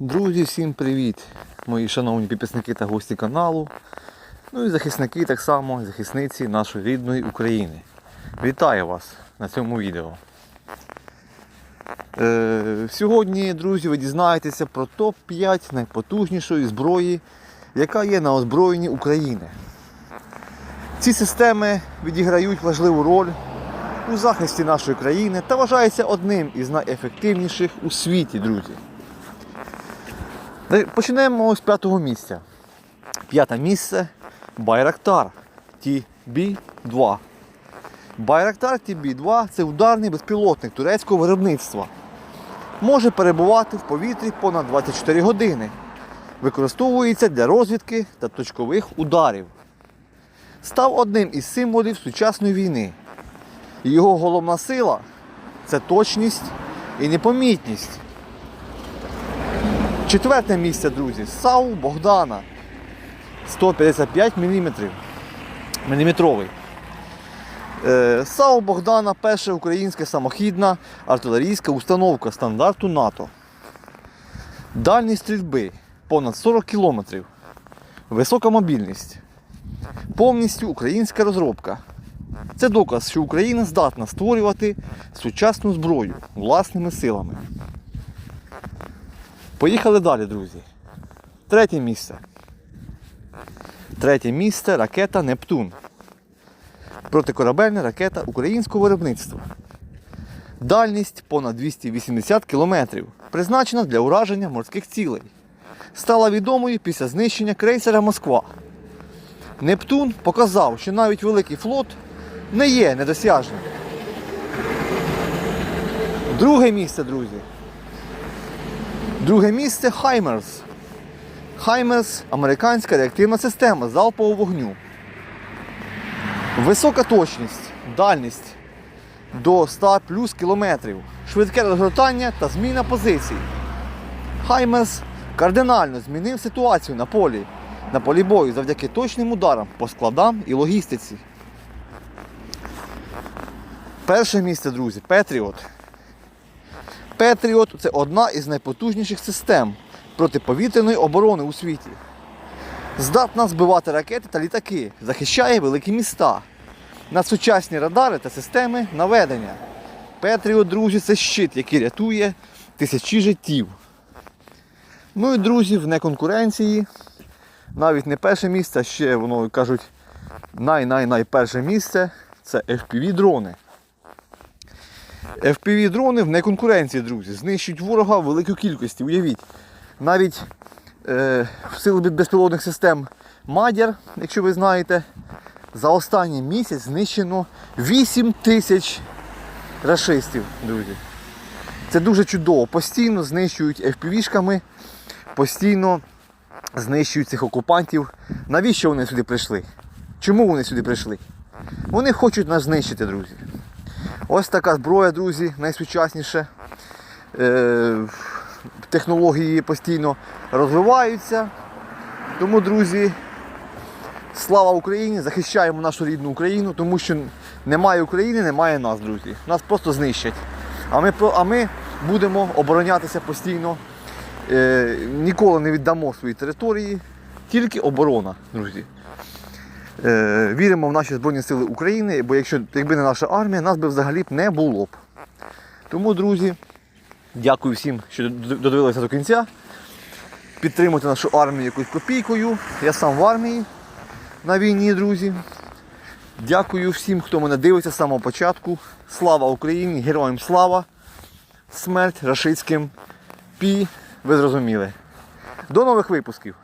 Друзі, всім привіт! Мої шановні підписники та гості каналу. Ну і захисники так само, захисниці нашої рідної України. Вітаю вас на цьому відео. Е, сьогодні, друзі, ви дізнаєтеся про топ-5 найпотужнішої зброї, яка є на озброєнні України. Ці системи відіграють важливу роль у захисті нашої країни та вважаються одним із найефективніших у світі, друзі. Почнемо з п'ятого місця. П'яте місце Байрактар TB2. Байрактар TB2 це ударний безпілотник турецького виробництва. Може перебувати в повітрі понад 24 години. Використовується для розвідки та точкових ударів. Став одним із символів сучасної війни. Його головна сила це точність і непомітність. Четверте місце, друзі. САУ Богдана. 155 мм. Міліметровий. Е, САУ Богдана перша українська самохідна артилерійська установка стандарту НАТО. Дальність стрільби понад 40 км. Висока мобільність. Повністю українська розробка. Це доказ, що Україна здатна створювати сучасну зброю власними силами. Поїхали далі, друзі. Третє місце. Третє місце ракета Нептун. Протикорабельна ракета українського виробництва. Дальність понад 280 км. Призначена для ураження морських цілей. Стала відомою після знищення крейсера Москва. Нептун показав, що навіть великий флот не є недосяжним. Друге місце, друзі. Друге місце Хаймерс. Хаймерс американська реактивна система залпового вогню. Висока точність, дальність до 100 плюс кілометрів, швидке розгортання та зміна позицій. Хаймерс кардинально змінив ситуацію на полі, на полі бою завдяки точним ударам по складам і логістиці. Перше місце, друзі, Петріот. Петріот це одна із найпотужніших систем протиповітряної оборони у світі. Здатна збивати ракети та літаки, захищає великі міста. Надсучасні радари та системи наведення. Петріот, друзі, це щит, який рятує тисячі життів. Ну і друзі, в неконкуренції. Навіть не перше місце, ще воно кажуть най-най-найперше місце це FPV-дрони. FPV-дрони в неконкуренції, друзі, знищують ворога в великій кількості. Уявіть, навіть е, в силу безпілотних систем Мадяр, якщо ви знаєте, за останній місяць знищено 8 тисяч рашистів, друзі. Це дуже чудово. Постійно знищують FPV-шками, постійно знищують цих окупантів. Навіщо вони сюди прийшли? Чому вони сюди прийшли? Вони хочуть нас знищити, друзі. Ось така зброя, друзі, найсучасніше. Е, технології постійно розвиваються. Тому, друзі, слава Україні! Захищаємо нашу рідну Україну, тому що немає України, немає нас, друзі. Нас просто знищать. А ми, а ми будемо оборонятися постійно. Е, ніколи не віддамо свої території, тільки оборона, друзі. Е, віримо в наші Збройні Сили України, бо якщо якби не наша армія, нас би взагалі б не було б. Тому, друзі, дякую всім, що додивилися до кінця. Підтримуйте нашу армію якоюсь копійкою. Я сам в армії на війні, друзі. Дякую всім, хто мене дивиться з самого початку. Слава Україні! Героям слава! Смерть рашистським пі. Ви зрозуміли. До нових випусків!